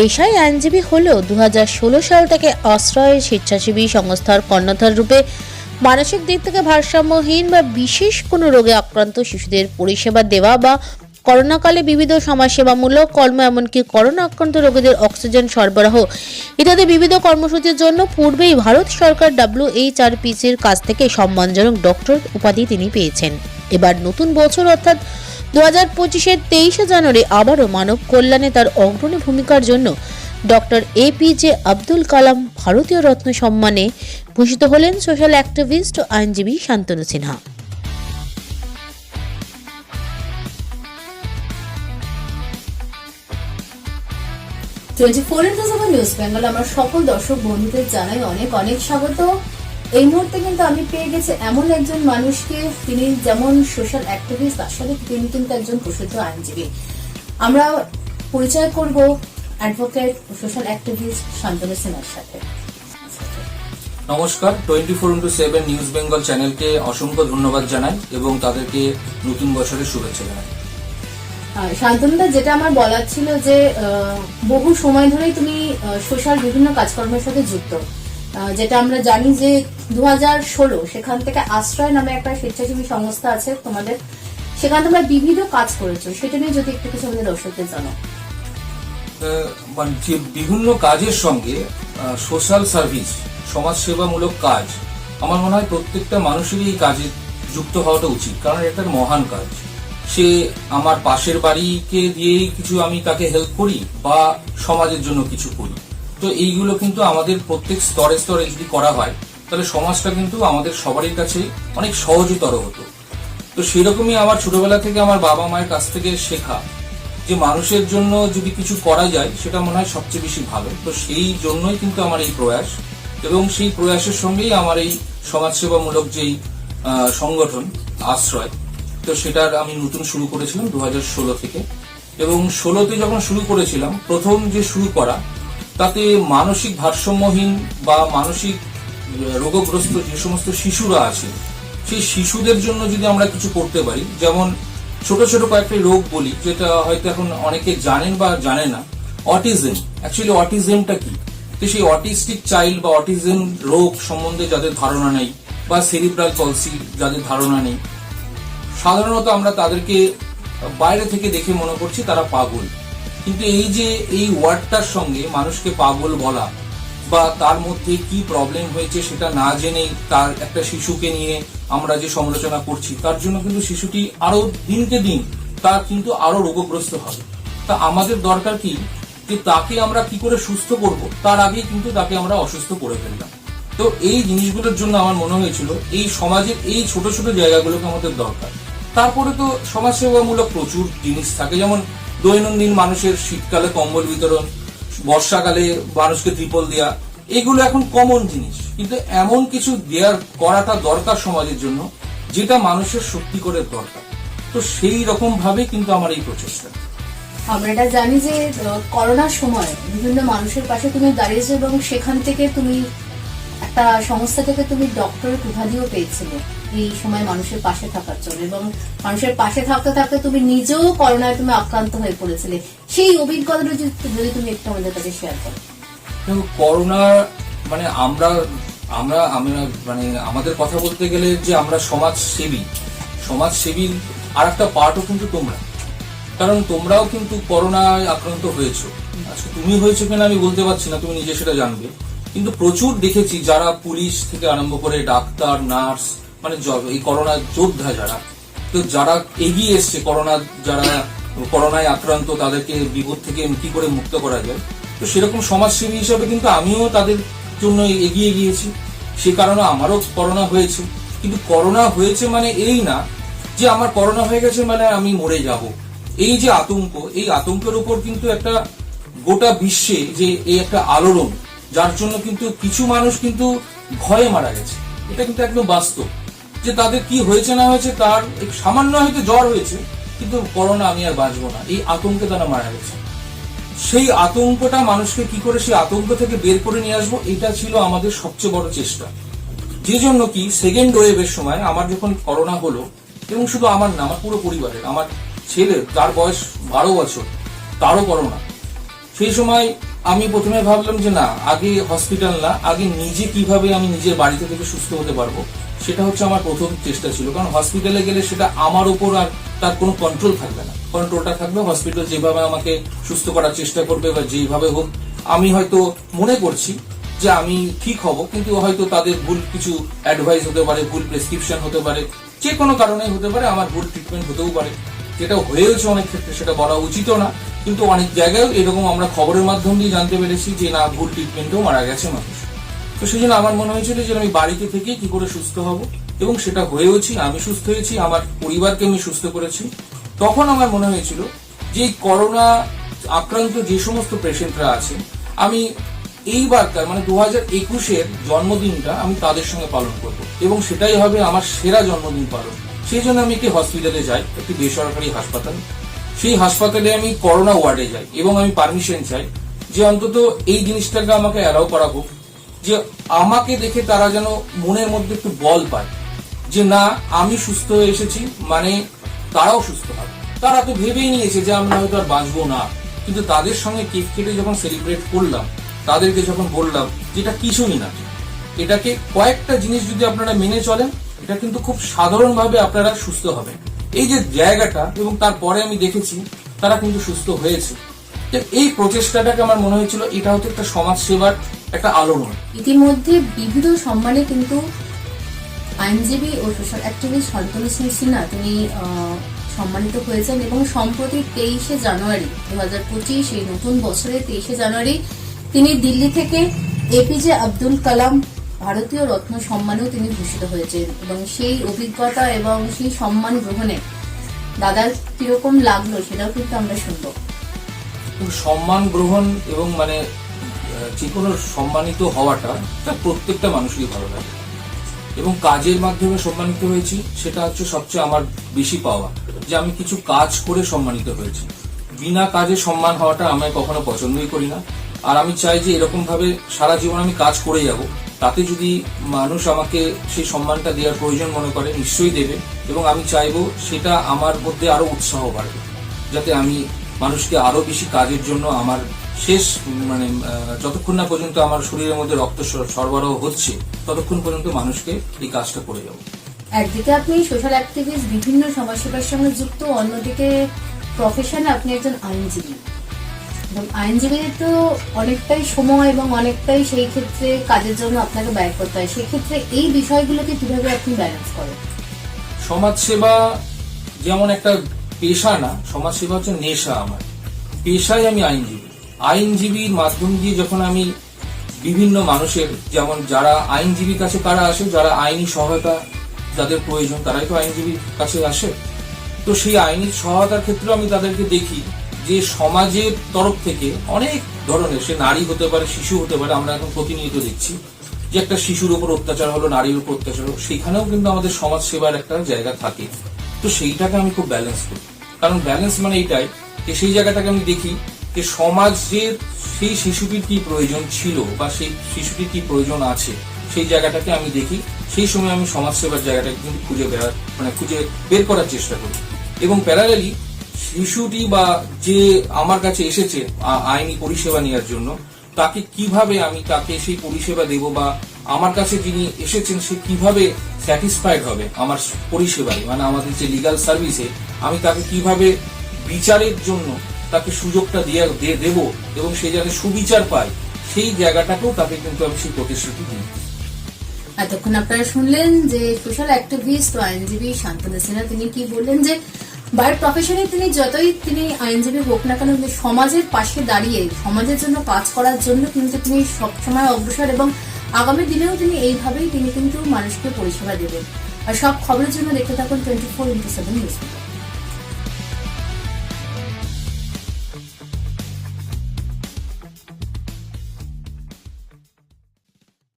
পেশায় আইনজীবী হলেও দু সাল থেকে আশ্রয় স্বেচ্ছাসেবী সংস্থার কর্ণধার রূপে মানসিক দিক থেকে ভারসাম্যহীন বা বিশেষ কোনো রোগে আক্রান্ত শিশুদের পরিষেবা দেওয়া বা করোনাকালে বিবিধ সমাজসেবামূলক কর্ম এমনকি করোনা আক্রান্ত রোগীদের অক্সিজেন সরবরাহ, ইত্যাদি বিবিধ কর্মসূচির জন্য পূর্বেই ভারত সরকার ডাব্লিউএইচআরপিসির কাছ থেকে সম্মানজনক ডক্টর উপাধি তিনি পেয়েছেন। এবার নতুন বছর অর্থাৎ দু হাজার পঁচিশের তেইশে জানুয়ারি আবারও মানব কল্যাণে তার অগ্রণী ভূমিকার জন্য ডক্টর এপিজে আব্দুল কালাম ভারতীয় রত্ন সম্মানে ভূষিত হলেন সোশ্যাল অ্যাক্টিভিস্ট ও আইনজীবী Shantanu Sinha. Twenty four into seven news Bengal, আমার সকল দর্শক, বন্ধুদের জানাই অনেক অনেক স্বাগত। এই মুহূর্তে কিন্তু আমি পেয়ে গেছি এমন একজন মানুষকে তিনি যেমন সোশ্যাল অ্যাক্টিভিস্ট তার সাথে তিনি কিন্তু একজন প্রসিদ্ধ আইনজীবী। আমরা পরিচয় করব অ্যাডভোকেট সোশ্যাল অ্যাক্টিভিস্ট শান্তনু সিনহার সাথে। নমস্কার twenty four into seven news Bengal চ্যানেলকে অসংখ্য ধন্যবাদ জানাই এবং তাদেরকে নতুন বছরের শুভেচ্ছা জানাই। শান্তনুদা যেটা আমার বলার ছিল যে বহু সময় ধরেই তুমি সোশ্যাল বিভিন্ন কাজকর্মের সাথে যুক্ত। যেটা আমরা জানি যে দু সেখান থেকে আশ্রয় নামে একটা স্বেচ্ছাসেবী সংস্থা আছে তোমাদের। সেখানে তোমরা বিবিধ কাজ করেছ, সেটা নিয়ে যদি একটু কিছু আমাদের দর্শকদের জানো মানে যে বিভিন্ন কাজের সঙ্গে সোশ্যাল সার্ভিস সমাজসেবামূলক কাজ, আমার মনে হয় প্রত্যেকটা মানুষেরই এই কাজে যুক্ত হওয়াটা উচিত, কারণ এটা মহান কাজ। সে আমার পাশের বাড়িকে দিয়েই কিছু আমি তাকে হেল্প করি বা সমাজের জন্য কিছু করি। তো এইগুলো কিন্তু আমাদের প্রত্যেক স্তরে স্তরে যদি করা হয় তাহলে সমাজটা কিন্তু আমাদের সবারই কাছে অনেক সহজতর হতো। তো সেরকমই আমার ছোটবেলা থেকে আমার বাবা মায়ের কাছ থেকে শেখা যে মানুষের জন্য যদি কিছু করা যায়, সেটা মনে হয় সবচেয়ে বেশি ভালো। তো সেই জন্যই কিন্তু আমার এই প্রয়াস এবং সেই প্রয়াসের সঙ্গেই আমার এই সমাজসেবামূলক যেই সংগঠন, আশ্রয়, তো সেটার আমি নতুন শুরু করেছিলাম দু হাজার ষোলো থেকে। এবং ষোলোতে যখন শুরু করেছিলাম, প্রথম যে শুরু করা, তাতে মানসিক ভারসাম্যহীন বা মানসিক রোগগ্রস্ত যে সমস্ত শিশুরা আছে, সেই শিশুদের জন্য যদি আমরা কিছু করতে পারি, যেমন ছোট ছোট কয়েকটা রোগ বলি, যেটা হয়তো এখন অনেকে জানেন বা জানে না, অটিজম। অ্যাকচুয়ালি অটিজমটা কি? তো সেই অটিস্টিক চাইল্ড বা অটিজম রোগ সম্বন্ধে যাদের ধারণা নেই, বা সেরিব্রাল পলসি যাদের ধারণা নেই, সাধারণত আমরা তাদেরকে বাইরে থেকে দেখে মনে করছি তারা পাগল। কিন্তু এই যে এই ওয়ার্ডটার সঙ্গে মানুষকে পাগল বলা বা তার মধ্যে কি প্রবলেম হয়েছে সেটা না জেনেই তার একটা শিশুকে নিয়ে আমরা যে সমালোচনা করছি, তার জন্য কিন্তু শিশুটি আরও দিনকে দিন তার কিন্তু আরও রোগগ্রস্ত হবে। তা আমাদের দরকার কি যে তাকে আমরা কি করে সুস্থ করব, তার আগেই কিন্তু তাকে আমরা অসুস্থ করে ফেললাম। তো এই জিনিসগুলোর জন্য আমার মনে হয়েছিল এই সমাজের এই ছোট ছোট জায়গাগুলোকে আমাদের দরকার। তারপরে তো সমাজসেবামূলক প্রচুর জিনিস থাকে, যেমন দৈনন্দিন মানুষের শীতকালে কম্বল বিতরণ বর্ষাকালে মানুষকে ত্রিপল দেওয়া এগুলো এখন কমন জিনিস। কিন্তু এমন কিছু দেওয়ার করাটা দরকার সমাজের জন্য, যেটা মানুষের সত্যি করে দরকার। তো সেই রকম ভাবে কিন্তু আমার এই প্রচেষ্টা। আমরা এটা জানি যে করোনার সময় বিভিন্ন মানুষের পাশে তুমি দাঁড়িয়েছো এবং সেখান থেকে তুমি একটা সংস্থা থেকে তুমি ডক্টরেট উপাধিও পেয়েছিলে। এই সময় মানুষের পাশে থাকার জন্য এবং মানুষের পাশে থাকতে থাকতে তুমি নিজেও করোনায় তুমি আক্রান্ত হয়ে পড়েছিলে। সেই অভিজ্ঞতাটা যদি তুমি একটু আমাদের কাছে শেয়ার করো। দেখো করোনা মানে আমরা আমরা আমরা মানে আমাদের কথা বলতে গেলে যে আমরা সমাজ সেবী সমাজ সেবীর আর একটা পার্টও কিন্তু তোমরা। কারণ তোমরাও কিন্তু করোনায় আক্রান্ত হয়েছো। আজকে তুমি হয়েছো কিনা আমি বলতে পারছি না, তুমি নিজে সেটা জানবে। কিন্তু প্রচুর দেখেছি যারা পুলিশ থেকে আরম্ভ করে ডাক্তার, নার্স মানে এই করোনা যোদ্ধা যারা, তো যারা এগিয়ে এসছে, করোনা যারা, করোনায় আক্রান্ত, তাদেরকে বিপদ থেকে কি করে মুক্ত করা যায়? তো সেরকম সমাজসেবী হিসাবে কিন্তু আমিও তাদের জন্য এগিয়ে গিয়েছি। সে কারণে আমারও করোনা হয়েছে। কিন্তু করোনা হয়েছে মানে এই না যে আমার করোনা হয়ে গেছে মানে আমি মরে যাব। এই যে আতঙ্ক, এই আতঙ্কের উপর কিন্তু একটা গোটা বিশ্বে যে এই একটা আলোড়ন, যার জন্য কিন্তু কিছু মানুষ কিন্তু ভয়ে মারা গেছে। এটা কিন্তু একদম বাস্তব। যে তাদের কি হয়েছে না হয়েছে, তার সামান্য হয়তো জ্বর হয়েছে, কিন্তু করোনা আমি আর বাঁচবো না। এই আতঙ্কে তারা মারা গেছে। সেই আতঙ্কটা মানুষকে কি করে সেই আতঙ্ক থেকে বের করে নিয়ে আসব, এটা ছিল আমাদের সবচেয়ে বড় চেষ্টা। যে জন্য কি সেকেন্ড ওয়েভের সময় আমার যখন করোনা হলো, এবং শুধু আমার না, আমার পুরো পরিবারের, আমার ছেলে, তার বয়স বারো বছর, তারও করোনা। সেই সময় আমি প্রথমে ভাবলাম যে না, আগে হসপিটাল না, আগে নিজে কীভাবে আমি নিজের বাড়িতে থেকে সুস্থ হতে পারব, সেটা হচ্ছে আমার প্রথম চেষ্টা ছিল। কারণ হসপিটালে গেলে সেটা আমার উপর আর তার কোনো কন্ট্রোল থাকবে না। কন্ট্রোলটা থাকবে হসপিটাল যেভাবে আমাকে সুস্থ করার চেষ্টা করবে বা যেভাবে হোক, আমি হয়তো মনে করছি যে আমি ঠিক হব, কিন্তু হয়তো তাদের ভুল কিছু অ্যাডভাইস হতে পারে, ভুল প্রেসক্রিপশন হতে পারে, যে কোনো কারণে হতে পারে, আমার ভুল ট্রিটমেন্ট হতেও পারে। যেটা হয়েওছে অনেক ক্ষেত্রে, সেটা বলা উচিতও না। কিন্তু অনেক জায়গায় এরকম আমরা খবরের মাধ্যম দিয়ে জানতে পেরেছি যে না, ভুল ট্রিটমেন্টেও মারা গেছে মানুষ। তো সেই জন্য আমার মনে হয়েছিল যে আমি বাড়িতে থেকেই কি করে সুস্থ হব, এবং সেটা হয়েওছি, আমি সুস্থ হয়েছি, আমার পরিবারকে আমি সুস্থ করেছি। তখন আমার মনে হয়েছিল যে করোনা আক্রান্ত যে সমস্ত পেশেন্টরা আছে, আমি এইবারকার মানে দু হাজার একুশের জন্মদিনটা আমি তাদের সঙ্গে পালন করব, এবং সেটাই হবে আমার সেরা জন্মদিন পালন। সেই জন্য আমি একটি হসপিটালে যাই, একটি বেসরকারি হাসপাতাল। সেই হাসপাতালে আমি করোনা ওয়ার্ডে যাই এবং আমি পারমিশন চাই যে অন্তত এই জিনিসটাকে আমাকে অ্যালাউ করা হোক, যে আমাকে দেখে তারা যেন মনের মধ্যে একটু বল পায় যে না, আমি সুস্থ হয়ে এসেছি মানে তারাও সুস্থ হবে। তারা তো ভেবেই নিয়েছে যে আমরা হয়তো আর বাঁচবো না। কিন্তু তাদের সঙ্গে কেক কেটে যখন সেলিব্রেট করলাম, তাদেরকে যখন বললাম যেটা কিছুই না, এটাকে কয়েকটা জিনিস যদি আপনারা মেনে চলেন এটা কিন্তু খুব সাধারণভাবে আপনারা সুস্থ হবেন। এই যে জায়গাটা এবং তারপরে আমি দেখেছি, তারা কিন্তু সুস্থ হয়েছে। এই প্রচেষ্টাটাকে আমার মনে হয়েছিল, এটা হচ্ছে একটা সমাজ সেবার একটা আলোড়ন। ইতিমধ্যে বিবিধ সম্মানে কিন্তু আইনজীবী ও সোশ্যাল অ্যাক্টিভিস্ট শান্তনু সিং সিনহা, তিনি সম্মানিত হয়েছেন এবং সম্প্রতি তেইশে জানুয়ারি দু হাজার পঁচিশ, এই নতুন বছরে তেইশে জানুয়ারি, তিনি দিল্লি থেকে এপিজে আব্দুল কালাম ভারতীয় রত্ন সম্মানেও তিনি ভূষিত হয়েছেন এবং সেই অভিজ্ঞতা এবং সেই সম্মান গ্রহণে দাদার কীরকম লাগল সেটাও কিন্তু আমরা শুনব। সম্মান গ্রহণ এবং মানে যে কোনো সম্মানিত হওয়াটা তা প্রত্যেকটা মানুষেরই ভালো লাগে। এবং কাজের মাধ্যমে সম্মানিত হয়েছি, সেটা হচ্ছে সবচেয়ে আমার বেশি পাওয়া, যে আমি কিছু কাজ করে সম্মানিত হয়েছি। বিনা কাজে সম্মান হওয়াটা আমি কখনো পছন্দই করি না। আর আমি চাই যে এরকম ভাবে সারা জীবন আমি কাজ করে যাব। তাতে যদি মানুষ আমাকে সেই সম্মানটা দেওয়ার প্রয়োজন মনে করে, নিশ্চয়ই দেবে এবং আমি চাইব সেটা আমার মধ্যে আরও উৎসাহ বাড়বে, যাতে আমি মানুষকে আরও বেশি কাজের জন্য আমার শেষ মানে যতক্ষণ না পর্যন্ত আমার শরীরের মধ্যে রক্ত সরবরাহ হচ্ছে, ততক্ষণ পর্যন্ত মানুষকে এই কাজটা করে যাব। একদিকে আপনি সোশ্যাল অ্যাক্টিভিস্ট বিভিন্ন সমাজসেবার সঙ্গে যুক্ত, অন্যদিকে প্রফেশনে আপনি একজন আইনজীবী। আইনজীবীদের তো অনেকটাই সময় এবং অনেকটাই সেই ক্ষেত্রে কাজের জন্য আপনাকে ব্যয় করতে হয়। সেক্ষেত্রে এই বিষয়গুলোকে কীভাবে আপনি ব্যালেন্স করেন? সমাজসেবা যেমন একটা পেশা না, সমাজসেবা হচ্ছে নেশা আমার। পেশায় আমি আইনজীবী। আইনজীবীর মাধ্যম দিয়ে যখন আমি বিভিন্ন মানুষের, যেমন যারা আইনজীবীর কাছে কারা আসে, যারা আইনি সহায়তা যাদের প্রয়োজন, তারাই তো আইনজীবীর কাছে আসে। তো সেই আইনি সহায়তার ক্ষেত্রেও আমি তাদেরকে দেখি যে সমাজের তরফ থেকে অনেক ধরনের, সে নারী হতে পারে, শিশু হতে পারে, আমরা এখন প্রতিনিয়ত দেখছি যে একটা শিশুর উপর অত্যাচার হলো, নারীর উপর অত্যাচার হলো, সেখানেও কিন্তু আমাদের সমাজ সেবার একটা জায়গা থাকে। তো সেইটাকে আমি খুব ব্যালেন্স করি। কারণ ব্যালেন্স মানে এইটাই যে সেই জায়গাটাকে আমি দেখি যে সমাজের সেই শিশুটির কি প্রয়োজন ছিল বা সেই শিশুটির কি প্রয়োজন আছে, সেই জায়গাটাকে আমি দেখি, সেই সময় আমি সমাজ সেবার জায়গাটাকে কিন্তু খুঁজে বের মানে খুঁজে বের করার চেষ্টা করি। এবং প্যারালালি শিশুটি বা যে আমার কাছে এসেছে আইনি পরিষেবা নেওয়ার জন্য, তাকে কীভাবে আমি তাকে সেই পরিষেবা দেব বা আমার কাছে যিনি এসেছেন সে কীভাবে স্যাটিসফাইড হবে আমার পরিষেবায়? মানে আমাদের যে লিগাল সার্ভিসে আমি তাকে কীভাবে বিচারের জন্য তাকে সুযোগটা দিয়ে দেব এবং সে যাতে সুবিচার পায়, সেই জায়গাটাকেও তাকে কিন্তু আমি সেই প্রতিশ্রুতি দিই। এতক্ষণ আপনারা শুনলেন যে সোশ্যাল অ্যাক্টিভিস্ট ও আইনজীবী শান্তনু সিনহা, তিনি কি বললেন যে বাই প্রফেশনে তিনি যতই তিনি আইনজীবী হোক না কেন সমাজের পাশে দাঁড়িয়ে, সমাজের জন্য কাজ করার জন্য কিন্তু তিনি সবসময় অগ্রসর এবং আগামী দিনেও তিনি এইভাবেই তিনি কিন্তু মানুষকে পরিষেবা দেবেন। আর সব খবরের জন্য দেখতে থাকুন twenty four into seven news